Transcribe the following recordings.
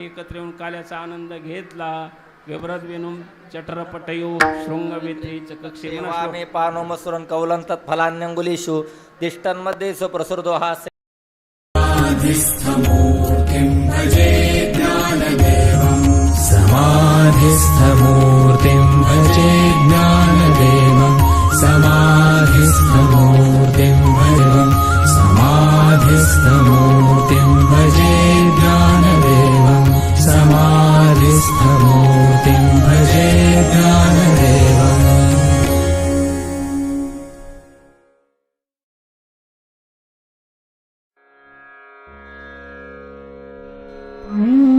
एकत्र येऊन काल्याचा आनंद घेतला. विभ्रत विनुम चटरपटयो शृंगविधी चकक्षे पानो मसुरन कौलन तत्फलान्यंगुलीषु दिष्टन्मध्ये सुप्रसुरदो समाधिस्थमूर्तिं भजे ज्ञान Mm.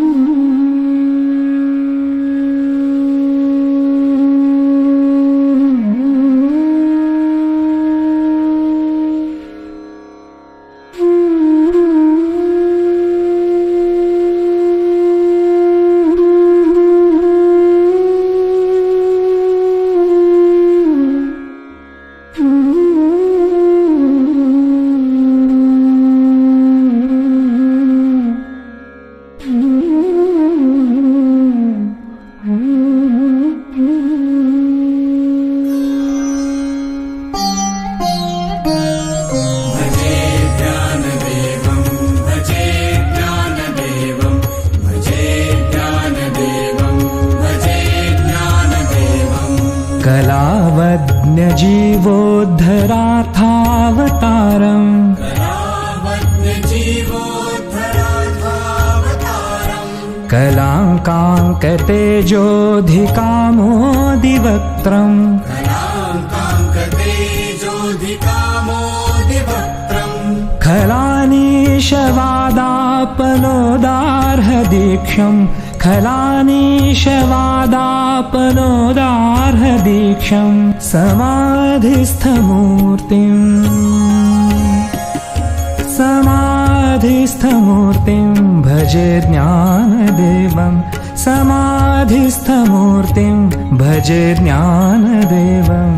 कलावज्ञजीवोद्धरार्थावतारम् कलाङ्काङ्कतेजोऽधिकामोदिवक्त्रम् खलानीशवादापनोदार्हदीक्षम् खलानीशवादापनोदार्हदीक्षम् समाधिस्थमूर्तिम् समाधिस्थमूर्तिं भजे ज्ञानदेवं समाधिस्थमूर्तिं भजे ज्ञानदेवम्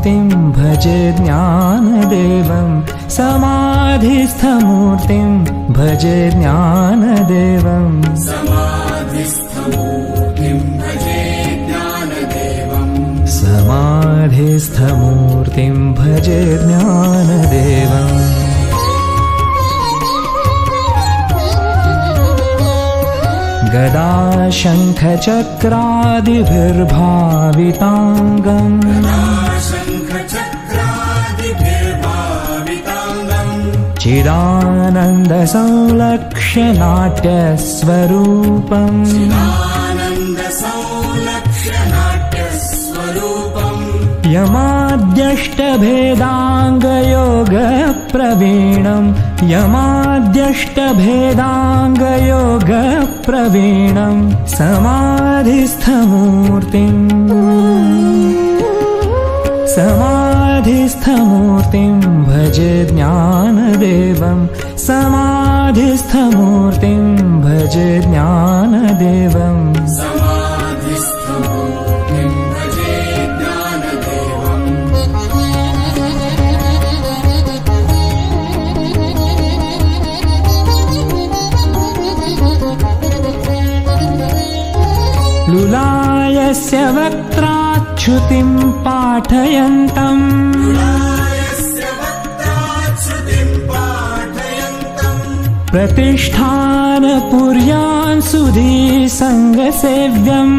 समाधिस्थमूर्तिं भजे ज्ञानदेवं। समाधिस्थमूर्तिं भजे ज्ञानदेवम् समाधिस्थमूर्तिं भजे ज्ञानदेवम् गदा शङ्खचक्रादिभिर्भाविताङ्गम् चिदानन्दसंलक्ष्यनाट्यस्वरूपम् यमाद्यष्टभेदाङ्गयोगप्रवीणम् यमाद्यष्टभेदाङ्गयोगप्रवीणम् समाधिस्थमूर्तिम् समाधिस्थमूर्तिं भजे ज्ञानदेवं। समाधिस्थमूर्तिं भजे ज्ञानदेवम् लुलायस्य वक्त्राच्युतिं पाठयन्तम्। प्रतिष्ठानपुर्यान् सुधी सङ्गसेव्यम्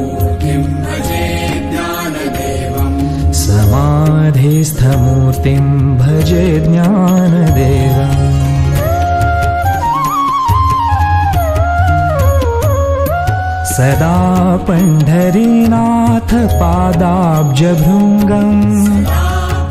समाधिस्थमूर्तिं भजे ज्ञानदेवम् सदा पण्ढरीनाथ पादाब्जभृङ्गम्